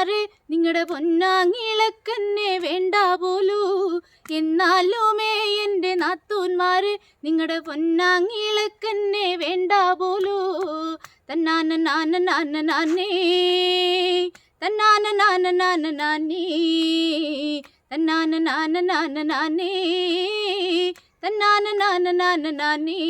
നാത്തൂന്മാരെ നിങ്ങളുടെ പൊന്നാങ്ങിളക്കന്നെ വേണ്ട പോലൂ? എന്നാലുമേ എന്റെ നാത്തൂന്മാര് നിങ്ങളുടെ പൊന്നാങ്ങിളക്കന്നെ വേണ്ട പോലൂ. തന്നാന നാന നാന നാനേ തന്നാന നാന നാന നാനേ തന്നാന നാന നാന നാനേ തന്നാന നാന നാന നാനേ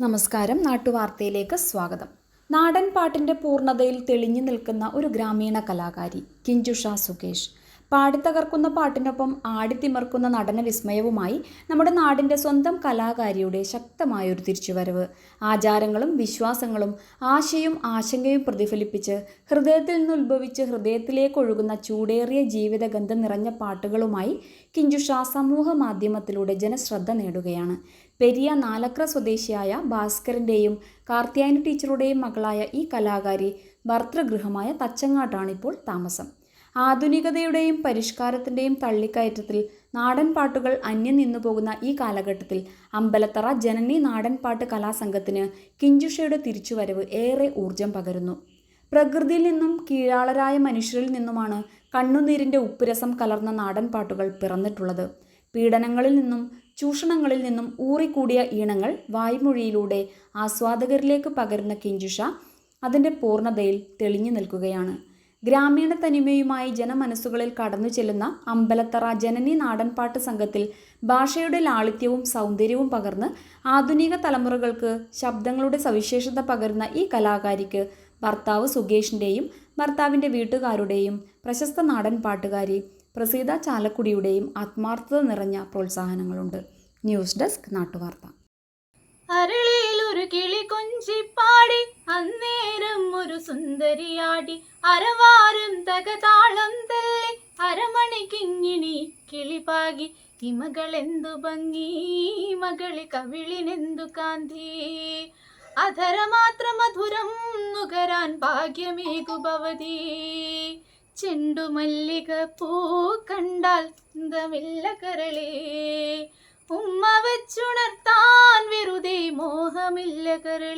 നമസ്കാരം. നാട്ടുവാർത്തയിലേക്ക് സ്വാഗതം. നാടൻ പാട്ടിന്റെ പൂർണതയിൽ തെളിഞ്ഞു നിൽക്കുന്ന ഒരു ഗ്രാമീണ കലാകാരി കിഞ്ചുഷ സുകേഷ്. പാടിത്തകർക്കുന്ന പാട്ടിനൊപ്പം ആടിത്തിമർക്കുന്ന നടന വിസ്മയവുമായി നമ്മുടെ നാടിന്റെ സ്വന്തം കലാകാരിയുടെ ശക്തമായൊരു തിരിച്ചുവരവ്. ആചാരങ്ങളും വിശ്വാസങ്ങളും ആശയും ആശങ്കയും പ്രതിഫലിപ്പിച്ച് ഹൃദയത്തിൽ നിന്ന് ഉത്ഭവിച്ച് ഹൃദയത്തിലേക്ക് ഒഴുകുന്ന ചൂടേറിയ ജീവിതഗന്ധം നിറഞ്ഞ പാട്ടുകളുമായി കിഞ്ചുഷ സമൂഹ മാധ്യമത്തിലൂടെ ജനശ്രദ്ധ നേടുകയാണ്. പെരിയ നാലക്ര സ്വദേശിയായ ഭാസ്കരന്റെയും കാർത്തിയായനി ടീച്ചറുടെയും മകളായ ഈ കലാകാരി ഭർത്തൃഗൃഹമായ തച്ചങ്ങാട്ടാണിപ്പോൾ താമസം. ആധുനികതയുടെയും പരിഷ്കാരത്തിന്റെയും തള്ളിക്കയറ്റത്തിൽ നാടൻ പാട്ടുകൾ അന്യം നിന്നു പോകുന്ന ഈ കാലഘട്ടത്തിൽ അമ്പലത്തറ ജനനി നാടൻ പാട്ട് കലാസംഘത്തിന് കിഞ്ചുഷയുടെ തിരിച്ചുവരവ് ഏറെ ഊർജം പകരുന്നു. പ്രകൃതിയിൽ നിന്നും കീഴാളരായ മനുഷ്യരിൽ നിന്നുമാണ് കണ്ണുനീരിന്റെ ഉപ്പുരസം കലർന്ന നാടൻ പാട്ടുകൾ പിറന്നിട്ടുള്ളത്. പീഡനങ്ങളിൽ നിന്നും ചൂഷണങ്ങളിൽ നിന്നും ഊറിക്കൂടിയ ഈണങ്ങൾ വായ്മൊഴിയിലൂടെ ആസ്വാദകരിലേക്ക് പകരുന്ന കിഞ്ചുഷ അതിന്റെ പൂർണതയിൽ തെളിഞ്ഞു നിൽക്കുകയാണ്. ഗ്രാമീണ തനിമയുമായി ജനമനസ്സുകളിൽ കടന്നു ചെല്ലുന്ന അമ്പലത്തറ ജനനി നാടൻപാട്ട് സംഘത്തിൽ ഭാഷയുടെ ലാളിത്യവും സൗന്ദര്യവും പകർന്ന് ആധുനിക തലമുറകൾക്ക് ശബ്ദങ്ങളുടെ സവിശേഷത പകരുന്ന ഈ കലാകാരിക്ക് ഭർത്താവ് സുകേഷിന്റെയും ഭർത്താവിന്റെ വീട്ടുകാരുടെയും പ്രശസ്ത നാടൻ പാട്ടുകാരി പ്രസീത ചാലക്കുടിയുടെയും ആത്മാർത്ഥത നിറഞ്ഞ പ്രോത്സാഹനങ്ങളുണ്ട്. News desk നാട്ടുവാർത്ത. അരളിയിലൊരു കിളി കൊഞ്ചിപ്പാടി അന്നേരം ഒരു സുന്ദരിയാടി. അരവാരം തകതാളം തല്ലി അരമണിക്കിങ്ങിണി കിളിപാകി ഇമകളെന്തു ഭംഗി മകളി കവിളിനെന്തു കാന്തി. അധര മാത്രം മധുരം നുകരാൻ ഭാഗ്യമേകു ഭവതി ചെണ്ടുമല്ലിക പൂ കണ്ടാൽ കണ്ടാൽന്തമില്ല കരളേ. ഉമ്മ വെച്ചുണർത്താൻ വെറുതെ മോഹമില്ല കരളേ.